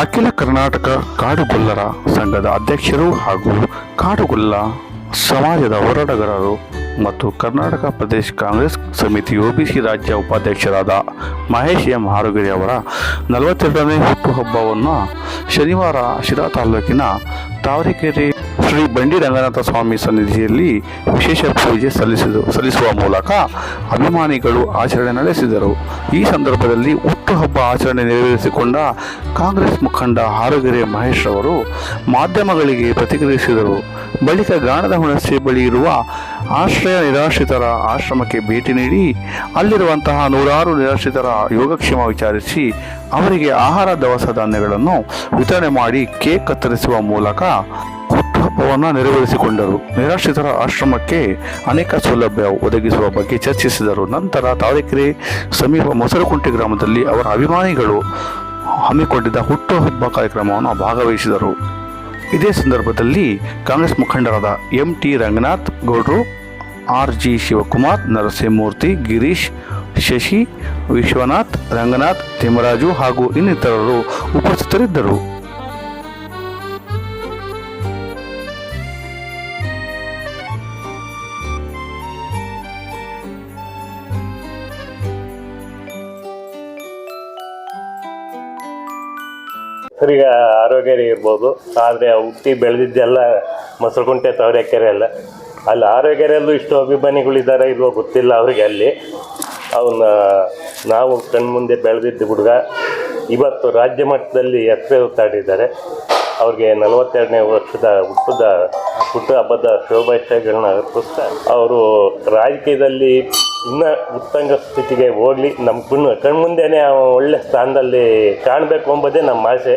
ಅಖಿಲ ಕರ್ನಾಟಕ ಕಾಡುಗೊಲ್ಲರ ಸಂಘದ ಅಧ್ಯಕ್ಷರು ಹಾಗೂ ಕಾಡುಗೊಲ್ಲ ಸಮಾಜದ ಹೋರಾಟಗಾರರು ಮತ್ತು ಕರ್ನಾಟಕ ಪ್ರದೇಶ ಕಾಂಗ್ರೆಸ್ ಸಮಿತಿ ಒಬಿಸಿ ರಾಜ್ಯ ಉಪಾಧ್ಯಕ್ಷರಾದ ಮಹೇಶ್ ಎಂ ಹಾರುಗಿರಿ ಅವರ ನಲವತ್ತೆರಡನೇ ಹುಟ್ಟುಹಬ್ಬವನ್ನು ಶನಿವಾರ ಶಿರಾ ತಾಲೂಕಿನ ತಾವರೆಕೆರೆ ಶ್ರೀ ಬಂಡಿ ರಂಗನಾಥ ಸ್ವಾಮಿ ಸನ್ನಿಧಿಯಲ್ಲಿ ವಿಶೇಷ ಪೂಜೆ ಸಲ್ಲಿಸಿದ ಸಲ್ಲಿಸುವ ಮೂಲಕ ಅಭಿಮಾನಿಗಳು ಆಚರಣೆ ನಡೆಸಿದರು. ಈ ಸಂದರ್ಭದಲ್ಲಿ ಹುಟ್ಟುಹಬ್ಬ ಆಚರಣೆ ನೆರವೇರಿಸಿಕೊಂಡ ಕಾಂಗ್ರೆಸ್ ಮುಖಂಡ ಆರುಗೆರೆ ಮಹೇಶ್ ಅವರು ಮಾಧ್ಯಮಗಳಿಗೆ ಪ್ರತಿಕ್ರಿಯಿಸಿದರು. ಬಳಿಕ ಗಾಣದ ಹುಣಸೆ ಬಳಿ ಇರುವ ಆಶ್ರಯ ನಿರಾಶ್ರಿತರ ಆಶ್ರಮಕ್ಕೆ ಭೇಟಿ ನೀಡಿ ಅಲ್ಲಿರುವಂತಹ ನೂರಾರು ನಿರಾಶ್ರಿತರ ಯೋಗಕ್ಷೇಮ ವಿಚಾರಿಸಿ ಅವರಿಗೆ ಆಹಾರ, ದವಸ ಧಾನ್ಯಗಳನ್ನು ವಿತರಣೆ ಮಾಡಿ ಕೇಕ್ ಕತ್ತರಿಸುವ ಮೂಲಕ ಹುಟ್ಟುಹಬ್ಬವನ್ನು ನೆರವೇರಿಸಿಕೊಂಡರು. ನಿರಾಶ್ರಿತರ ಆಶ್ರಮಕ್ಕೆ ಅನೇಕ ಸೌಲಭ್ಯ ಒದಗಿಸುವ ಬಗ್ಗೆ ಚರ್ಚಿಸಿದರು. ನಂತರ ತಾವರೆಕೆರೆ ಸಮೀಪ ಮೊಸರುಕುಂಟೆ ಗ್ರಾಮದಲ್ಲಿ ಅವರ ಅಭಿಮಾನಿಗಳು ಹಮ್ಮಿಕೊಂಡಿದ್ದ ಹುಟ್ಟುಹಬ್ಬ ಕಾರ್ಯಕ್ರಮವನ್ನು ಭಾಗವಹಿಸಿದರು. ಇದೇ ಸಂದರ್ಭದಲ್ಲಿ ಕಾಂಗ್ರೆಸ್ ಮುಖಂಡರಾದ ಎಂ ಟಿ ರಂಗನಾಥ್ ಗೌಡ್ರು, ಆರ್ ಜಿ ಶಿವಕುಮಾರ್, ನರಸಿಂಹಮೂರ್ತಿ, ಗಿರೀಶ್, ಶಶಿ, ವಿಶ್ವನಾಥ್, ರಂಗನಾಥ್, ತಿಮ್ಮರಾಜು ಹಾಗೂ ಇನ್ನಿತರರು ಉಪಸ್ಥಿತರಿದ್ದರು. ಈಗ ಆರೋಗ್ಯ ಇರ್ಬೋದು. ಆದರೆ ಹುಟ್ಟಿ ಬೆಳೆದಿದ್ದೆಲ್ಲ ಮೊಸರುಕುಂಟೆ ತವರೆಕೆರೆ ಎಲ್ಲ. ಅಲ್ಲಿ, ಆರೋಗ್ಯರಲ್ಲೂ ಇಷ್ಟು ಅಭಿಮಾನಿಗಳಿದ್ದಾರೆ ಇಲ್ವೋ ಗೊತ್ತಿಲ್ಲ ಅವರಿಗೆ ಅಲ್ಲಿ. ಅವನ್ನ ನಾವು ಕಣ್ಮುಂದೆ ಬೆಳೆದಿದ್ದ ಹುಡುಗ ಇವತ್ತು ರಾಜ್ಯ ಮಟ್ಟದಲ್ಲಿ ಹೆಸರು ತಾಡಿದ್ದಾರೆ. ಅವ್ರಿಗೆ ನಲವತ್ತೆರಡನೇ ವರ್ಷದ ಹುಟ್ಟದ ಹುಟ್ಟು ಹಬ್ಬದ ಶುಭಾಶಯಗಳನ್ನ ಅರ್ಪಿಸ್ತಾ, ಅವರು ರಾಜಕೀಯದಲ್ಲಿ ಇನ್ನೂ ಉತ್ತಂಗ ಸ್ಥಿತಿಗೆ ಹೋಗಲಿ ನಮ್ಮ ಕಣ್ಣು ಕಣ್ಮುಂದೆನೇ ಮುಂದೆನೆ ಒಳ್ಳೆ ಸ್ಥಾನದಲ್ಲಿ ಕಾಣಬೇಕು ಎಂಬುದೇ ನಮ್ಮ ಆಸೆ.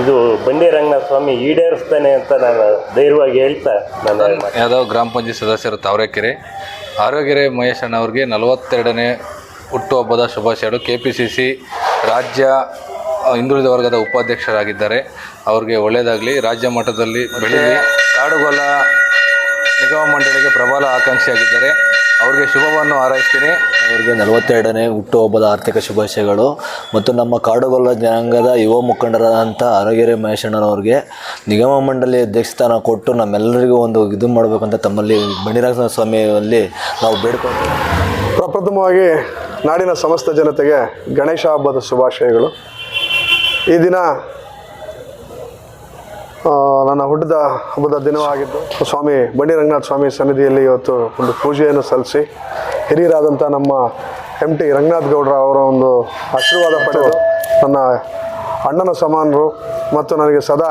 ಇದು ಬಂಡಿ ರಂಗನಾಥ ಸ್ವಾಮಿ ಈಡೇರಿಸ್ತಾನೆ ಅಂತ ನಾನು ಧೈರ್ಯವಾಗಿ ಹೇಳ್ತಾ ನಾನು ಯಾದವ್ ಗ್ರಾಮ ಪಂಚಾಯತ್ ಸದಸ್ಯರು ತಾವರೆಕೆರೆ. ಆರೋಗ್ಯರೆ ಮಹೇಶ್ ಅಣ್ಣವ್ರಿಗೆ ನಲವತ್ತೆರಡನೇ ಹುಟ್ಟುಹಬ್ಬದ ಶುಭಾಶಯಗಳು. ಕೆ ಪಿ ಸಿ ಸಿ ರಾಜ್ಯ ಹಿಂದುಳಿದ ವರ್ಗದ ಉಪಾಧ್ಯಕ್ಷರಾಗಿದ್ದಾರೆ. ಅವ್ರಿಗೆ ಒಳ್ಳೆಯದಾಗಲಿ ರಾಜ್ಯ ಮಟ್ಟದಲ್ಲಿ ಬೆಳೀಲಿ. ಕಾಡುಗೊಲ್ಲ ಪ್ರಬಲ ಆಕಾಂಕ್ಷಿಯಾಗಿದ್ದಾರೆ. ಅವ್ರಿಗೆ ಶುಭವನ್ನು ಹಾರೈಸ್ತೀನಿ. ಅವರಿಗೆ ನಲವತ್ತೆರಡನೇ ಹುಟ್ಟುಹಬ್ಬದ ಆರ್ಥಿಕ ಶುಭಾಶಯಗಳು ಮತ್ತು ನಮ್ಮ ಕಾಡುಗೊಲ್ಲ ಜನಾಂಗದ ಯುವ ಮುಖಂಡರಾದಂಥ ಅರಗೆರೆ ಮಹೇಶಣ್ಣನವ್ರಿಗೆ ನಿಗಮ ಮಂಡಳಿ ಅಧ್ಯಕ್ಷ ಸ್ಥಾನ ಕೊಟ್ಟು ನಮ್ಮೆಲ್ಲರಿಗೂ ಒಂದು ಇದು ಮಾಡಬೇಕಂತ ತಮ್ಮಲ್ಲಿ ಬಣಿರಾಜ ಸ್ವಾಮಿಯಲ್ಲಿ ನಾವು ಬೇಡ್ಕೊಳ್ತೀವಿ ಪ್ರಪ್ರಥಮವಾಗಿ ನಾಡಿನ ಸಮಸ್ತ ಜನತೆಗೆ ಗಣೇಶ ಹಬ್ಬದ ಶುಭಾಶಯಗಳು. ಈ ದಿನ ನನ್ನ ಹುಟ್ಟಿದ ಹಬ್ಬದ ದಿನವಾಗಿದ್ದು, ಸ್ವಾಮಿ ಬಂಡಿ ರಂಗನಾಥ ಸ್ವಾಮಿ ಸನ್ನಿಧಿಯಲ್ಲಿ ಇವತ್ತು ಒಂದು ಪೂಜೆಯನ್ನು ಸಲ್ಲಿಸಿ, ಹಿರಿಯರಾದಂಥ ನಮ್ಮ ಎಂ ಟಿ ರಂಗನಾಥ್ ಗೌಡ್ರ ಅವರ ಒಂದು ಆಶೀರ್ವಾದ ಪಡೆದು ನನ್ನ ಅಣ್ಣನ ಸಮಾನರು ಮತ್ತು ನನಗೆ ಸದಾ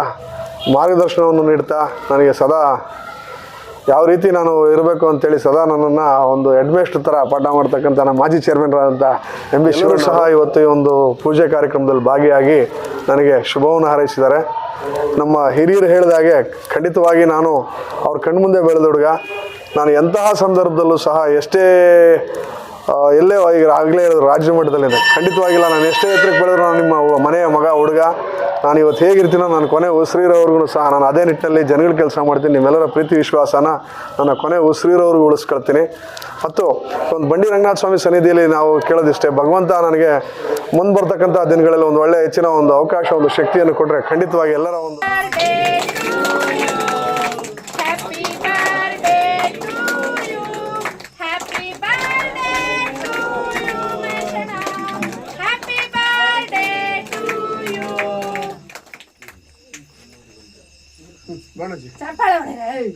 ಮಾರ್ಗದರ್ಶನವನ್ನು ನೀಡ್ತಾ, ನನಗೆ ಸದಾ ಯಾವ ರೀತಿ ನಾನು ಇರಬೇಕು ಅಂತೇಳಿ ಸದಾ ನನ್ನನ್ನು ಒಂದು ಹೆಡ್ಮೇಸ್ಟ್ ಥರ ಪಾಠ ಮಾಡ್ತಕ್ಕಂಥ ನಮ್ಮ ಮಾಜಿ ಚೇರ್ಮನ್ರಾದಂಥ ಎಂ ಬಿ ಶಿವರು ಸಹ ಇವತ್ತು ಈ ಒಂದು ಪೂಜೆ ಕಾರ್ಯಕ್ರಮದಲ್ಲಿ ಭಾಗಿಯಾಗಿ ನನಗೆ ಶುಭವನ್ನು ಹಾರೈಸಿದ್ದಾರೆ. ನಮ್ಮ ಹಿರಿಯರು ಹೇಳಿದ ಹಾಗೆ ಖಂಡಿತವಾಗಿ ನಾನು ಅವ್ರ ಕಣ್ಮುಂದೆ ಬೆಳೆದ ಹುಡುಗ. ನಾನು ಎಂತಹ ಸಂದರ್ಭದಲ್ಲೂ ಸಹ ಎಷ್ಟೇ ಎಲ್ಲೇ ಈಗ ಆಗಲೇ ಹೇಳಿದ್ರು ರಾಜ್ಯ ಮಟ್ಟದಲ್ಲಿದೆ ಖಂಡಿತವಾಗಿಲ್ಲ, ನಾನು ಎಷ್ಟೇ ಎತ್ತರಕ್ಕೆ ಬೆಳೆದ್ರು ನಾನು ನಿಮ್ಮ ಮನೆಯ ಮಗ, ಹುಡುಗ. ನಾನು ಇವತ್ತು ಹೇಗಿರ್ತೀನೋ ನಾನು ಕೊನೆ ಉಸಿರಿರೋರ್ಗು ಸಹ ನಾನು ಅದೇ ನಿಟ್ಟಿನಲ್ಲಿ ಜನಗಳ ಕೆಲಸ ಮಾಡ್ತೀನಿ, ನಿಮ್ಮೆಲ್ಲರ ಪ್ರೀತಿ ವಿಶ್ವಾಸನ ನನ್ನ ಕೊನೆ ಉಸಿರಿರೋರ್ಗು ಉಳಿಸ್ಕೊಳ್ತೀನಿ. ಮತ್ತು ಒಂದು ಬಂಡಿ ರಂಗನಾಥ ಸ್ವಾಮಿ ಸನ್ನಿಧಿಯಲ್ಲಿ ನಾವು ಕೇಳೋದಿಷ್ಟೇ, ಭಗವಂತ ನನಗೆ ಮುಂದೆ ಬರ್ತಕ್ಕಂಥ ದಿನಗಳಲ್ಲಿ ಒಂದು ಒಳ್ಳೆಯ ಹೆಚ್ಚಿನ ಒಂದು ಅವಕಾಶ, ಒಂದು ಶಕ್ತಿಯನ್ನು ಕೊಟ್ಟರೆ ಖಂಡಿತವಾಗಿ ಎಲ್ಲರ ಒಂದು ಚಪ್ಪಾಳೆ ಹೊಡೆಯಿರಿ, ಏಯ್.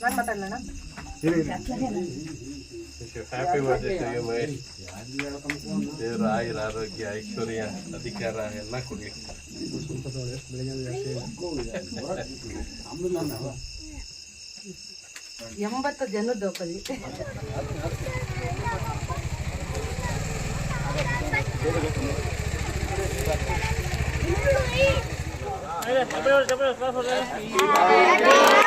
ನಾನ್ ಮಾತಾಡ್ಲಣ್ಣ? Happy birthday to you happy ಆಯುರ ಆರೋಗ್ಯ ಐಶ್ವರ್ಯ ಅಧಿಕಾರ ಎಲ್ಲ ಕೊಡಿ ಎಂಬತ್ತು ಜನದ ಬಲ್ಲಿ Happy.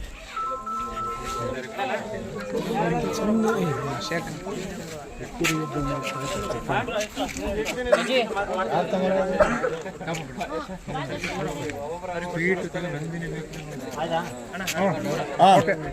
ಬೇಕು